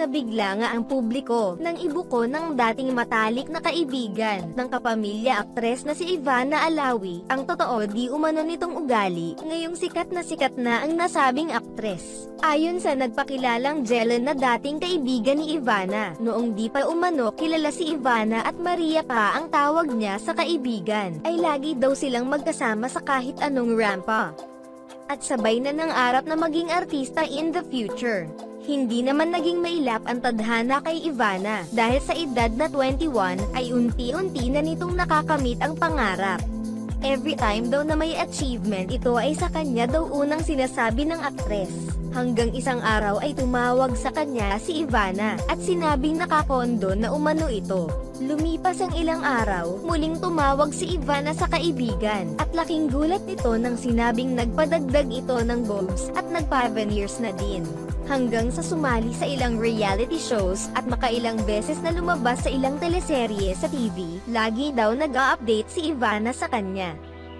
nabigla nga ang publiko nang ibuko ng dating matalik na kaibigan ng kapamilya aktres na si Ivana Alawi. Ang totoo di umano nitong ugali, ngayong sikat na sikat na ang nasabing aktres. Ayon sa nagpakilalang Jelen na dating kaibigan ni Ivana, noong di pa umano kilala si Ivana at Maria pa ang tawag niya sa kaibigan, ay lagi daw silang magkasama sa kahit anong rampa at sabay na nangarap na maging artista in the future. Hindi naman naging mailap ang tadhana kay Ivana dahil sa edad na 21 ay unti-unti na nitong nakakamit ang pangarap. Every time daw na may achievement ito ay sa kanya daw unang sinasabi ng aktres. Hanggang isang araw ay tumawag sa kanya si Ivana at sinabing nakakondo na umano ito. Lumipas ang ilang araw, muling tumawag si Ivana sa kaibigan at laking gulat nito nang sinabing nagpadagdag ito ng bulbs at nagpa-7 years na din. Hanggang sa sumali sa ilang reality shows at makailang beses na lumabas sa ilang teleserye sa TV, lagi daw nag-a-update si Ivana sa kanya.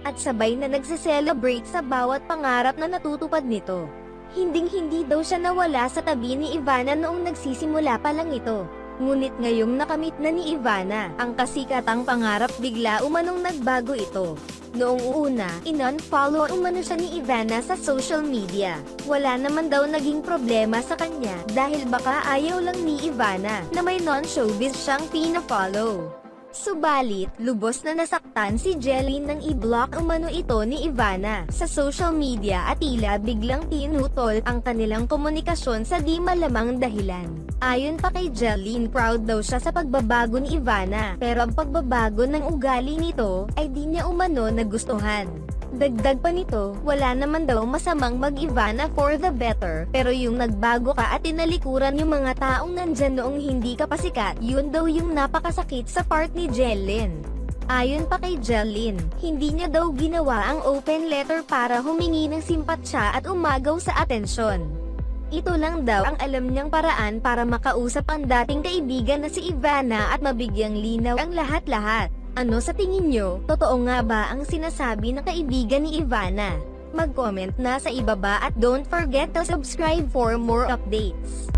At sabay na nagse-celebrate sa bawat pangarap na natutupad nito. Hinding-hindi daw siya nawala sa tabi ni Ivana noong nagsisimula pa lang ito. Ngunit ngayong nakamit na ni Ivana, ang kasikatang pangarap bigla umanong nagbago ito. Noong una, in-unfollow umano siya ni Ivana sa social media. Wala naman daw naging problema sa kanya dahil baka ayaw lang ni Ivana na may non-showbiz siyang pina-follow. Subalit, lubos na nasaktan si Jelly nang i-block umano ito ni Ivana sa social media at tila biglang pinutol ang kanilang komunikasyon sa di malamang dahilan. Ayon pa kay Jeline, proud daw siya sa pagbabago ni Ivana, pero ang pagbabago ng ugali nito ay di niya umano nagustuhan. Dagdag pa nito, wala naman daw masamang mag-Ivana for the better, pero yung nagbago ka at tinalikuran yung mga taong nandyan noong hindi ka pasikat, yun daw yung napakasakit sa part ni Jellyn. Ayon pa kay Jellyn, hindi niya daw ginawa ang open letter para humingi ng simpatsya at umagaw sa atensyon. Ito lang daw ang alam niyang paraan para makausap ang dating kaibigan na si Ivana at mabigyang linaw ang lahat-lahat. Ano sa tingin nyo, totoo nga ba ang sinasabi ng kaibigan ni Ivana? Mag-comment na sa ibaba at don't forget to subscribe for more updates.